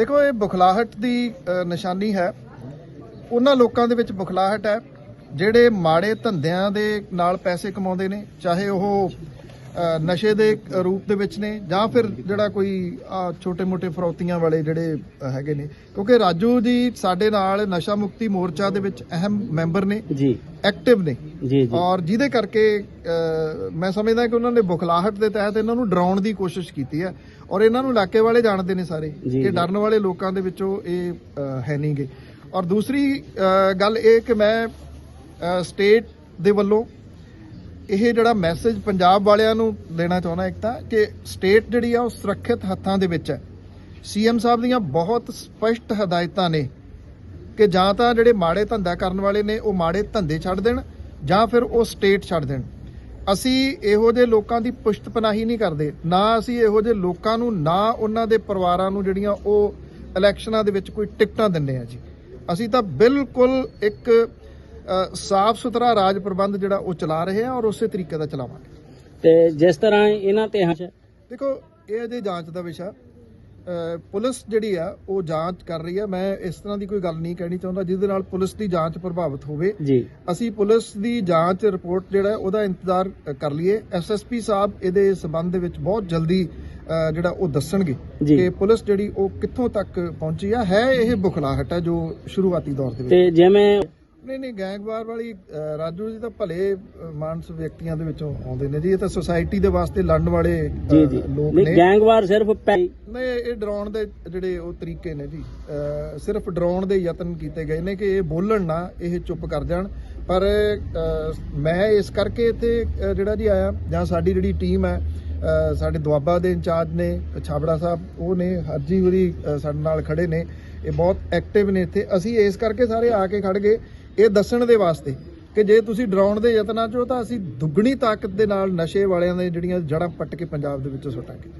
ਦੇਖੋ, ਇਹ ਬੁਖਲਾਹਟ ਦੀ ਨਿਸ਼ਾਨੀ ਹੈ। ਉਹਨਾਂ ਲੋਕਾਂ ਦੇ ਵਿੱਚ ਬੁਖਲਾਹਟ ਹੈ, ਜਿਹੜੇ ਮਾੜੇ ਧੰਦਿਆਂ ਦੇ ਨਾਲ ਪੈਸੇ ਕਮਾਉਂਦੇ ਨੇ, ਚਾਹੇ ਉਹ ਨਸ਼ੇ ਦੇ ਰੂਪ ਦੇ ਵਿੱਚ ਨੇ ਜਾਂ ਫਿਰ ਜਿਹੜਾ ਕੋਈ ਛੋਟੇ-ਮੋਟੇ ਫਰੌਤੀਆਂ ਵਾਲੇ ਜਿਹੜੇ ਹੈਗੇ ਨੇ। ਕਿਉਂਕਿ ਰਾਜੂ ਜੀ ਸਾਡੇ ਨਾਲ ਨਸ਼ਾ ਮੁਕਤੀ ਮੋਰਚਾ ਦੇ ਵਿੱਚ ਅਹਿਮ ਮੈਂਬਰ ਨੇ ਜੀ। ਐਕਟਿਵ ਨੇ। ਜੀ ਜੀ। ਔਰ ਜਿਹਦੇ ਕਰਕੇ ਮੈਂ ਸਮਝਦਾ ਕਿ ਉਹਨਾਂ ਨੇ ਬੁਖਲਾਹਟ ਦੇ ਤਹਿਤ ਇਹਨਾਂ ਨੂੰ ਡਰਾਉਣ ਦੀ ਕੋਸ਼ਿਸ਼ ਕੀਤੀ ਹੈ ਔਰ ਇਹਨਾਂ ਨੂੰ ਇਲਾਕੇ ਵਾਲੇ ਜਾਣਦੇ ਨੇ ਸਾਰੇ ਕਿ। ਡਰਨ ਵਾਲੇ ਲੋਕਾਂ ਦੇ ਵਿੱਚੋਂ ਇਹ ਹੈ ਨਹੀਂਗੇ। ਔਰ ਦੂਸਰੀ ਗੱਲ ਇਹ ਕਿ ਮੈਂ ਸਟੇਟ ਦੇ ਵੱਲੋਂ ਇਹ ਜਿਹੜਾ ਮੈਸੇਜ ਪੰਜਾਬ ਵਾਲਿਆਂ ਨੂੰ ਦੇਣਾ ਚਾਹੁੰਦਾ ਇੱਕ ਤਾਂ ਕਿ ਸਟੇਟ ਜਿਹੜੀ ਆ ਉਹ ਸੁਰੱਖਿਅਤ ਹੱਥਾਂ ਦੇ ਵਿੱਚ ਹੈ। ਸੀਐਮ ਸਾਹਿਬ ਦੀਆਂ ਬਹੁਤ ਸਪਸ਼ਟ ਹਦਾਇਤਾਂ ਨੇ ਕਿ ਜਾਂ ਤਾਂ ਜਿਹੜੇ ਮਾੜੇ ਧੰਦਾ ਕਰਨ ਵਾਲੇ ਨੇ ਉਹ ਮਾੜੇ ਧੰਦੇ ਛੱਡ ਦੇਣ ਜਾਂ ਫਿਰ ਉਹ ਸਟੇਟ ਛੱਡ ਦੇਣ। ਅਸੀਂ ਇਹੋ ਜਿਹੇ ਲੋਕਾਂ ਦੀ ਪੁਸ਼ਤਪਨਾਹੀ ਨਹੀਂ ਕਰਦੇ। ਨਾ ਅਸੀਂ ਇਹੋ ਜਿਹੇ ਲੋਕਾਂ ਨੂੰ, ਨਾ ਉਹਨਾਂ ਦੇ ਪਰਿਵਾਰਾਂ ਨੂੰ ਜਿਹੜੀਆਂ ਉਹ ਇਲੈਕਸ਼ਨਾਂ ਦੇ ਵਿੱਚ ਕੋਈ ਟਿਕਟਾਂ ਦਿੰਦੇ ਆ ਜੀ। ਅਸੀਂ ਤਾਂ ਬਿਲਕੁਲ ਇੱਕ ਸਾਫ਼ ਸੁਥਰਾ ਰਾਜ ਪ੍ਰਬੰਧ ਜਿਹੜਾ ਉਹ ਚਲਾ ਰਹੇ ਆ ਔਰ ਉਸੇ ਤਰੀਕੇ ਦਾ ਚਲਾਵਾਂਗੇ। ਤੇ ਜਿਸ ਤਰ੍ਹਾਂ ਇਹਨਾਂ ਤੇ ਹਾਂ ਦੇਖੋ ਇਹ ਅਜੇ ਜਾਂਚ ਦਾ ਵਿਸ਼ਾ। ਪੁਲਿਸ ਜਿਹੜੀ ਆ ਉਹ ਜਾਂਚ ਕਰ ਰਹੀ ਆ। ਮੈਂ ਇਸ ਤਰ੍ਹਾਂ ਦੀ ਕੋਈ ਗੱਲ ਨਹੀਂ ਕਹਿਣੀ ਚਾਹੁੰਦਾ ਜਿਹਦੇ ਨਾਲ ਪੁਲਿਸ ਦੀ ਜਾਂਚ ਪ੍ਰਭਾਵਿਤ ਹੋਵੇ। ਜੀ। ਅਸੀਂ ਪੁਲਿਸ ਦੀ ਜਾਂਚ ਰਿਪੋਰਟ ਜਿਹੜਾ ਉਹਦਾ ਇੰਤਜ਼ਾਰ ਕਰ ਲਈਏ। ਐਸਐਸਪੀ ਸਾਹਿਬ ਇਹਦੇ ਸਬੰਧ ਦੇ ਵਿੱਚ ਬਹੁਤ ਜਲਦੀ ਜਿਹੜਾ ਉਹ ਦੱਸਣਗੇ। ਕਿ ਪੁਲਿਸ ਜਿਹੜੀ ਉਹ ਕਿੱਥੋਂ ਤੱਕ ਪਹੁੰਚੀ ਆ। ਹੈ ਇਹ ਬੁਖਲਾਹਟ ਹੈ ਜੋ ਸ਼ੁਰੂਆਤੀ ਦੌਰ ਦੇ ਵਿੱਚ। ਤੇ ਜਿਵੇਂ ਨਹੀਂ ਨਹੀਂ ਗੈਂਗਵਾਰ ਵਾਲੀ ਅ, ਰਾਜੂ ਜੀ ਤਾਂ ਭਲੇ ਅ, ਮਾਨਸ ਵਿਅਕਤੀਆਂ ਦੇ ਵਿੱਚੋਂ ਆਉਂਦੇ ਨੇ ਜੀ। ਇਹ ਤਾਂ ਸੁਸਾਇਟੀ ਦੇ ਵਾਸਤੇ ਲੜਨ ਵਾਲੇ ਅ, ਜੀ ਜੀ। ਲੋਕ ਨਹੀਂ ਨੇ। ਗੈਂਗਵਾਰ ਸਿਰਫ ਪੈ- ਨਹੀਂ ਇਹ ਡਰਾਉਣ ਦੇ ਜਿਹੜੇ ਉਹ ਤਰੀਕੇ ਨੇ ਜੀ। ਸਿਰਫ ਡਰਾਉਣ ਦੇ ਯਤਨ ਕੀਤੇ ਗਏ ਨੇ ਕਿ ਇਹ ਬੋਲਣ ਨਾ ਇਹ ਚੁੱਪ ਕਰ ਜਾਣ। ਪਰ ਮੈਂ ਇਸ ਕਰਕੇ ਇੱਥੇ ਜਿਹੜਾ ਜੀ ਆਇਆ ਜਾਂ ਸਾਡੀ ਜਿਹੜੀ ਟੀਮ ਹੈ ਸਾਡੇ ਦੁਆਬਾ ਦੇ ਇੰਚਾਰਜ ਨੇ ਛਾਬੜਾ ਸਾਹਿਬ ਉਹ ਨੇ ਹਾਜੀ ਹੋਰੀ ਸਾਡੇ ਨਾਲ ਖੜੇ ਨੇ। ਇਹ ਬਹੁਤ ਐਕਟਿਵ ਨੇ ਇੱਥੇ। ਅਸੀਂ ਇਸ ਕਰਕੇ ਸਾਰੇ ਆ ਕੇ ਖੜ ਗਏ ਇਹ ਦੱਸਣ ਦੇ ਵਾਸਤੇ ਕਿ ਜੇ ਤੁਸੀਂ ਡਰਾਉਣ ਦੇ ਯਤਨਾਂ 'ਚੋਂ ਤਾਂ ਅਸੀਂ ਦੁੱਗਣੀ ਤਾਕਤ ਦੇ ਨਾਲ ਨਸ਼ੇ ਵਾਲਿਆਂ ਦੇ ਜਿਹੜੀਆਂ ਜੜ੍ਹਾਂ ਪੱਟ ਕੇ ਪੰਜਾਬ ਦੇ ਵਿੱਚੋਂ ਸੁੱਟਾਂਗੇ